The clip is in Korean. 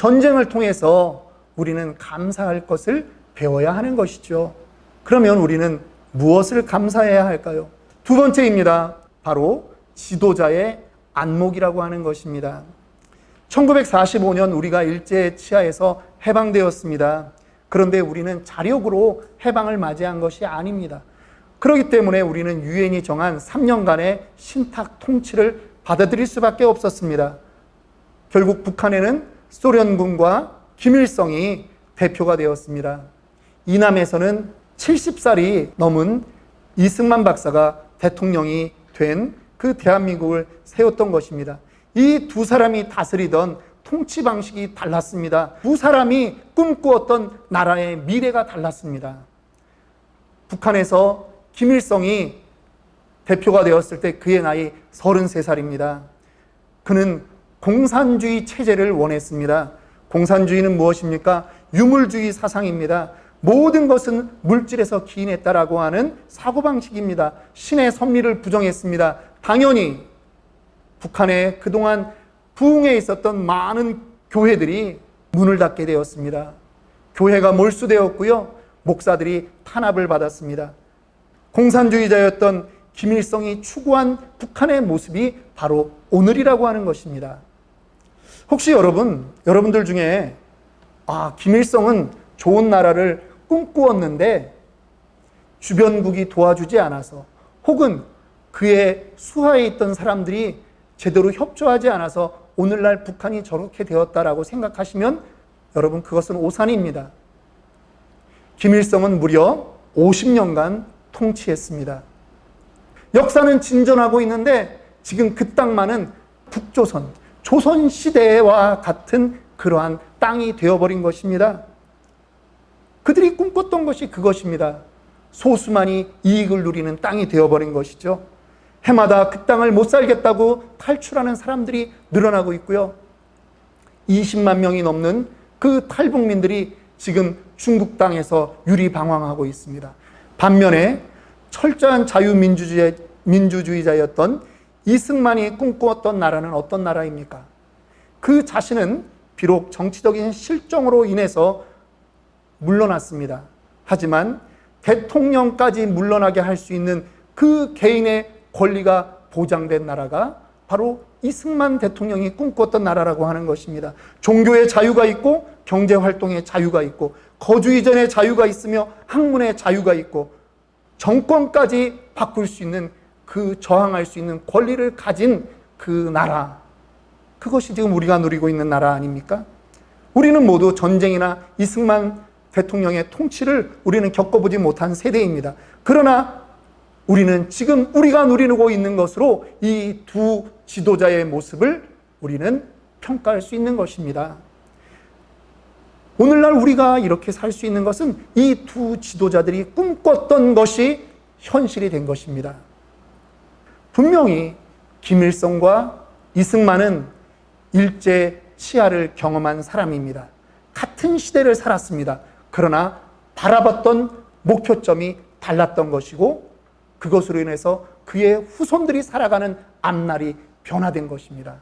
전쟁을 통해서 우리는 감사할 것을 배워야 하는 것이죠. 그러면 우리는 무엇을 감사해야 할까요? 두 번째입니다. 바로 지도자의 안목이라고 하는 것입니다. 1945년 우리가 일제 치하에서 해방되었습니다. 그런데 우리는 자력으로 해방을 맞이한 것이 아닙니다. 그렇기 때문에 우리는 유엔이 정한 3년간의 신탁 통치를 받아들일 수밖에 없었습니다. 결국 북한에는 소련군과 김일성이 대표가 되었습니다. 이남에서는 70살이 넘은 이승만 박사가 대통령이 된 그 대한민국을 세웠던 것입니다. 이 두 사람이 다스리던 통치 방식이 달랐습니다. 두 사람이 꿈꾸었던 나라의 미래가 달랐습니다. 북한에서 김일성이 대표가 되었을 때 그의 나이 33살입니다. 그는 공산주의 체제를 원했습니다. 공산주의는 무엇입니까? 유물주의 사상입니다. 모든 것은 물질에서 기인했다라고 하는 사고방식입니다. 신의 섭리를 부정했습니다. 당연히 북한에 그동안 부흥에 있었던 많은 교회들이 문을 닫게 되었습니다. 교회가 몰수되었고요. 목사들이 탄압을 받았습니다. 공산주의자였던 김일성이 추구한 북한의 모습이 바로 오늘이라고 하는 것입니다. 혹시 여러분, 여러분들 중에 아, 김일성은 좋은 나라를 꿈꾸었는데 주변국이 도와주지 않아서 혹은 그의 수하에 있던 사람들이 제대로 협조하지 않아서 오늘날 북한이 저렇게 되었다라고 생각하시면 여러분 그것은 오산입니다. 김일성은 무려 50년간 통치했습니다. 역사는 진전하고 있는데 지금 그 땅만은 북조선, 조선 시대와 같은 그러한 땅이 되어버린 것입니다. 그들이 꿈꿨던 것이 그것입니다. 소수만이 이익을 누리는 땅이 되어버린 것이죠. 해마다 그 땅을 못 살겠다고 탈출하는 사람들이 늘어나고 있고요. 20만 명이 넘는 그 탈북민들이 지금 중국 땅에서 유리방황하고 있습니다. 반면에 철저한 자유민주주의, 민주주의자였던 이승만이 꿈꾸었던 나라는 어떤 나라입니까? 그 자신은 비록 정치적인 실정으로 인해서 물러났습니다. 하지만 대통령까지 물러나게 할 수 있는 그 개인의 권리가 보장된 나라가 바로 이승만 대통령이 꿈꿨던 나라라고 하는 것입니다. 종교의 자유가 있고 경제 활동의 자유가 있고 거주 이전의 자유가 있으며 학문의 자유가 있고 정권까지 바꿀 수 있는 그 저항할 수 있는 권리를 가진 그 나라. 그것이 지금 우리가 누리고 있는 나라 아닙니까? 우리는 모두 전쟁이나 이승만 대통령의 통치를 우리는 겪어보지 못한 세대입니다. 그러나 우리는 지금 우리가 누리고 있는 것으로 이 두 지도자의 모습을 우리는 평가할 수 있는 것입니다. 오늘날 우리가 이렇게 살 수 있는 것은 이 두 지도자들이 꿈꿨던 것이 현실이 된 것입니다. 분명히 김일성과 이승만은 일제 치하를 경험한 사람입니다. 같은 시대를 살았습니다. 그러나 바라봤던 목표점이 달랐던 것이고 그것으로 인해서 그의 후손들이 살아가는 앞날이 변화된 것입니다.